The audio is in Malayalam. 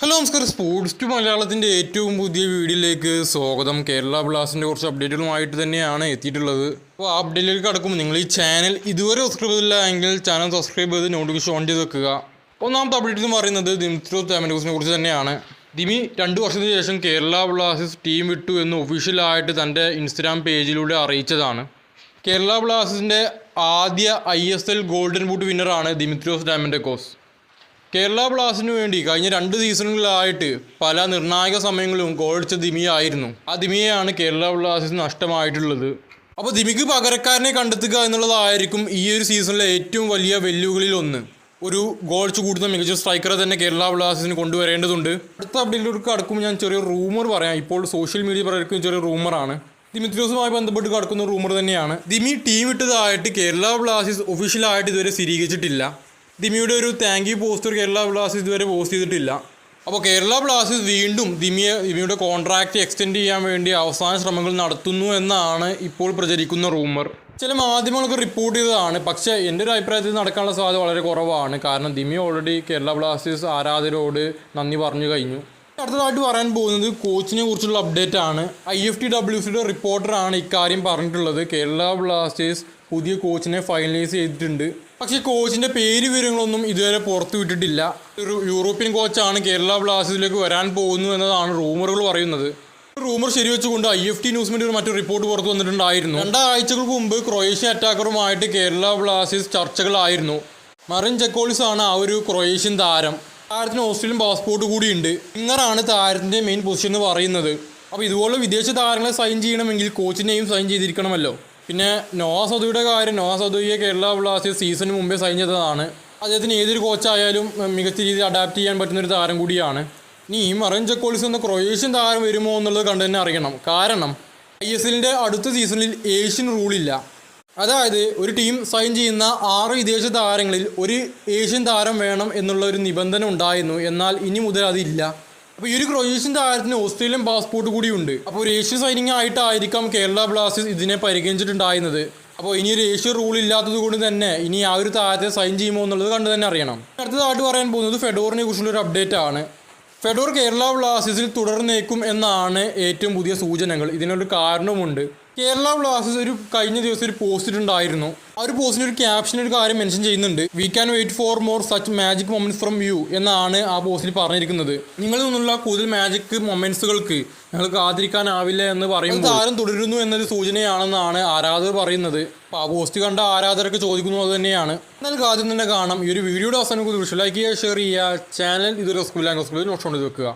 ഹലോ നമസ്കാരം. സ്പോർട്സ് ടു മലയാളത്തിന്റെ ഏറ്റവും പുതിയ വീഡിയോയിലേക്ക് സ്വാഗതം. കേരള ബ്ലാസ്റ്റിന്റെ കുറച്ച് അപ്ഡേറ്റുകളുമായിട്ട് തന്നെയാണ് എത്തിയിട്ടുള്ളത്. അപ്പോൾ അപ്ഡേറ്റിലേക്ക് കടക്കുമ്പോൾ നിങ്ങൾ ഈ ചാനൽ ഇതുവരെ സബ്സ്ക്രൈബ് ചെയ്തില്ല എങ്കിൽ ചാനൽ സബ്സ്ക്രൈബ് ചെയ്ത് നോട്ടിഫിക്കേഷൻ ഓൺ ചെയ്ത് വെക്കുക. ഒന്നാമത്തെ അപ്ഡേറ്റ് എന്ന് പറയുന്നത് ദിമിത്രോ താമൻഡോസിനെ കുറിച്ച് തന്നെയാണ്. ദിമി രണ്ട് വർഷത്തിന് ശേഷം കേരള ബ്ലാസ്റ്റേഴ്സ് ടീം വിട്ടു എന്ന് ഒഫീഷ്യലായിട്ട് തന്റെ ഇൻസ്റ്റഗ്രാം പേജിലൂടെ അറിയിച്ചതാണ്. കേരള ബ്ലാസ്റ്റേഴ്സിന്റെ ആദ്യ I S L golden boot വിന്നറാണ് Dimitrios Diamantakos Kerala ബ്ലാസ്റ്റിനു വേണ്ടി കഴിഞ്ഞ രണ്ട് സീസണുകളിലായിട്ട് പല നിർണായക സമയങ്ങളിലും ദിമിയ ദിമിയായിരുന്നു ആ ദിമിയാണ് കേരള ബ്ലാസ്റ്റേഴ്സ് നഷ്ടമായിട്ടുള്ളത്. അപ്പോൾ ദിമിക്ക് പകരക്കാരനെ കണ്ടെത്തുക എന്നുള്ളതായിരിക്കും ഈ ഒരു സീസണിലെ ഏറ്റവും വലിയ വെല്ലുവിളിയിൽ ഒന്ന്. ഒരു ഗോൾസ് കൂടുന്ന മികച്ച സ്ട്രൈക്കറെ തന്നെ കേരള ബ്ലാസ്റ്റേഴ്സിന് കൊണ്ടുവരേണ്ടതുണ്ട്. അടുത്ത അപ്ഡേറ്റിലേക്ക് കടക്കുമ്പോൾ ഞാൻ ചെറിയ റൂമർ പറയാം. ഇപ്പോൾ സോഷ്യൽ മീഡിയ പലർക്കും ചെറിയ റൂമറാണ്. ദിമിത്രിയോസുമായി ബന്ധപ്പെട്ട് കടക്കുന്ന റൂമർ തന്നെയാണ്. ദിമി ടീം ഇട്ടതായിട്ട് കേരള ബ്ലാസ്റ്റേഴ്സ് ഒഫീഷ്യലായിട്ട് ഇതുവരെ സ്ഥിരീകരിച്ചിട്ടില്ല. ദിമിയുടെ ഒരു thank you poster Kerala Blasters ഇതുവരെ പോസ്റ്റ് ചെയ്തിട്ടില്ല. അപ്പോൾ കേരള ബ്ലാസ്റ്റേഴ്സ് വീണ്ടും ദിമിയെ ദിമിയുടെ കോൺട്രാക്റ്റ് എക്സ്റ്റെൻഡ് ചെയ്യാൻ വേണ്ടി അവസാന ശ്രമങ്ങൾ നടത്തുന്നു എന്നാണ് ഇപ്പോൾ പ്രചരിക്കുന്ന റൂമർ ചില മാധ്യമങ്ങളൊക്കെ റിപ്പോർട്ട് ചെയ്തതാണ്. പക്ഷേ എന്റെ ഒരു അഭിപ്രായത്തിൽ നടക്കാനുള്ള സാധ്യത വളരെ കുറവാണ്. കാരണം ദിമി ഓൾറെഡി കേരള ബ്ലാസ്റ്റേഴ്സ് ആരാധകരോട് നന്ദി പറഞ്ഞു കഴിഞ്ഞു. അടുത്തതായിട്ട് പറയാൻ പോകുന്നത് കോച്ചിനെ കുറിച്ചുള്ള അപ്ഡേറ്റ് ആണ്. ഐ എഫ് ടി ഡബ്ല്യു സിയുടെ റിപ്പോർട്ടറാണ് ഇക്കാര്യം പറഞ്ഞിട്ടുള്ളത്. കേരള ബ്ലാസ്റ്റേഴ്സ് പുതിയ കോച്ചിനെ ഫൈനലൈസ് ചെയ്തിട്ടുണ്ട്. പക്ഷേ കോച്ചിന്റെ പേര് വിവരങ്ങളൊന്നും ഇതുവരെ പുറത്തു വിട്ടിട്ടില്ല. ഒരു യൂറോപ്യൻ കോച്ചാണ് കേരള ബ്ലാസ്റ്റേഴ്സിലേക്ക് വരാൻ പോകുന്നു എന്നതാണ് റൂമറുകൾ പറയുന്നത്. റൂമർ ശരിവെച്ചുകൊണ്ട് ഐ എഫ് ടി ന്യൂസിന്റെ ഒരു മറ്റൊരു റിപ്പോർട്ട് പുറത്തു വന്നിട്ടുണ്ടായിരുന്നു. രണ്ടാഴ്ചകൾക്ക് മുമ്പ് ക്രൊയേഷ്യൻ അറ്റാക്കറുമായിട്ട് കേരള ബ്ലാസ്റ്റേഴ്സ് ചർച്ചകളായിരുന്നു. മറിൻ ചെക്കോളിസ് ആണ് ആ ഒരു ക്രൊയേഷ്യൻ താരം. താരത്തിന് ഓസ്ട്രേലിയൻ പാസ്പോർട്ട് കൂടിയുണ്ട്. ഇങ്ങറാണ് താരത്തിന്റെ മെയിൻ പൊസിഷൻ എന്ന് പറയുന്നത്. അപ്പോൾ ഇതുപോലെ വിദേശ താരങ്ങളെ സൈൻ ചെയ്യണമെങ്കിൽ കോച്ചിനെയും സൈൻ ചെയ്തിരിക്കണമല്ലോ. പിന്നെ നോവാ സദുയുടെ കാര്യം നോവാ സദുയെ കേരള ബ്ലാസ്റ്റേഴ്സ് സീസണിന് മുമ്പേ സൈൻ ചെയ്തതാണ്. അദ്ദേഹത്തിന് ഏതൊരു കോച്ചായാലും മികച്ച രീതിയിൽ അഡാപ്റ്റ് ചെയ്യാൻ പറ്റുന്ന ഒരു താരം കൂടിയാണ്. ഇനി ഈ മറൻ ചെക്കോളിസ് എന്ന ക്രൊയേഷ്യൻ താരം വരുമോ എന്നുള്ളത് കണ്ടു തന്നെ അറിയണം. കാരണം ഐ എസ് എല്ലിന്റെ അടുത്ത സീസണിൽ ഏഷ്യൻ റൂളില്ല അതായത് ഒരു ടീം സൈൻ ചെയ്യുന്ന ആറ് വിദേശ താരങ്ങളിൽ ഒരു ഏഷ്യൻ താരം വേണം എന്നുള്ള ഒരു നിബന്ധന ഉണ്ടായിരുന്നു. എന്നാൽ ഇനി മുതൽ അതില്ല. അപ്പോൾ ഈ ഒരു ക്രൊയേഷ്യൻ താരത്തിന് ഓസ്ട്രേലിയൻ പാസ്പോർട്ട് കൂടിയുണ്ട് അപ്പോൾ ഒരു ഏഷ്യൻ സൈനിങ് ആയിട്ടായിരിക്കാം കേരള ബ്ലാസ്റ്റേഴ്സ് ഇതിനെ പരിഗണിച്ചിട്ടുണ്ടായിരുന്നത്. അപ്പോൾ ഇനി ഒരു ഏഷ്യൻ റൂൾ ഇല്ലാത്തത് കൊണ്ട് തന്നെ ഇനി ആ ഒരു താരത്തെ സൈൻ ചെയ്യുമോ എന്നുള്ളത് കണ്ടു തന്നെ അറിയണം. അടുത്തതായിട്ട് പറയാൻ പോകുന്നത് ഫെഡോറിനെ കുറിച്ചുള്ള ഒരു അപ്ഡേറ്റ് ആണ്. ഫെഡോർ കേരള ബ്ലാസ്റ്റേഴ്സിൽ തുടർന്നേക്കും എന്നാണ് ഏറ്റവും പുതിയ സൂചനകൾ. ഇതിനൊരു കാരണവുമുണ്ട്. കേരള ബ്ലാസ്റ്റേഴ്സ് ഒരു കഴിഞ്ഞ ദിവസം ഒരു പോസ്റ്റ് ഉണ്ടായിരുന്നു ആ ഒരു പോസ്റ്റിന് ഒരു ക്യാപ്ഷൻ ഒരു കാര്യം മെൻഷൻ ചെയ്യുന്നുണ്ട്. We can wait for more such magic moments from you എന്നാണ് ആ പോസ്റ്റിൽ പറഞ്ഞിരിക്കുന്നത്. നിങ്ങളിൽ നിന്നുള്ള കൂടുതൽ മാജിക് മൊമെന്റ്സുകൾക്ക് ഞങ്ങൾ കാത്തിരിക്കാനാവില്ല എന്ന് പറയുമ്പോൾ താരം തുടരുന്നു എന്നൊരു സൂചനയാണെന്നാണ് ആരാധകർ പറയുന്നത്. അപ്പോൾ ആ പോസ്റ്റ് കണ്ട ആരാധകരൊക്കെ ചോദിക്കുന്നു അത് തന്നെയാണ്. എന്നാൽ ആദ്യം തന്നെ കാണാം. ഈ ഒരു വീഡിയോയുടെ അവസാനം ലൈക്ക് ചെയ്യുക ഷെയർ ചെയ്യുക. ചാനൽ ഇതൊരു സ്കൂൾ ലാംഗ്വേജ് സ്കൂളിൽ നോക്കിക്കൊണ്ട് വെക്കുക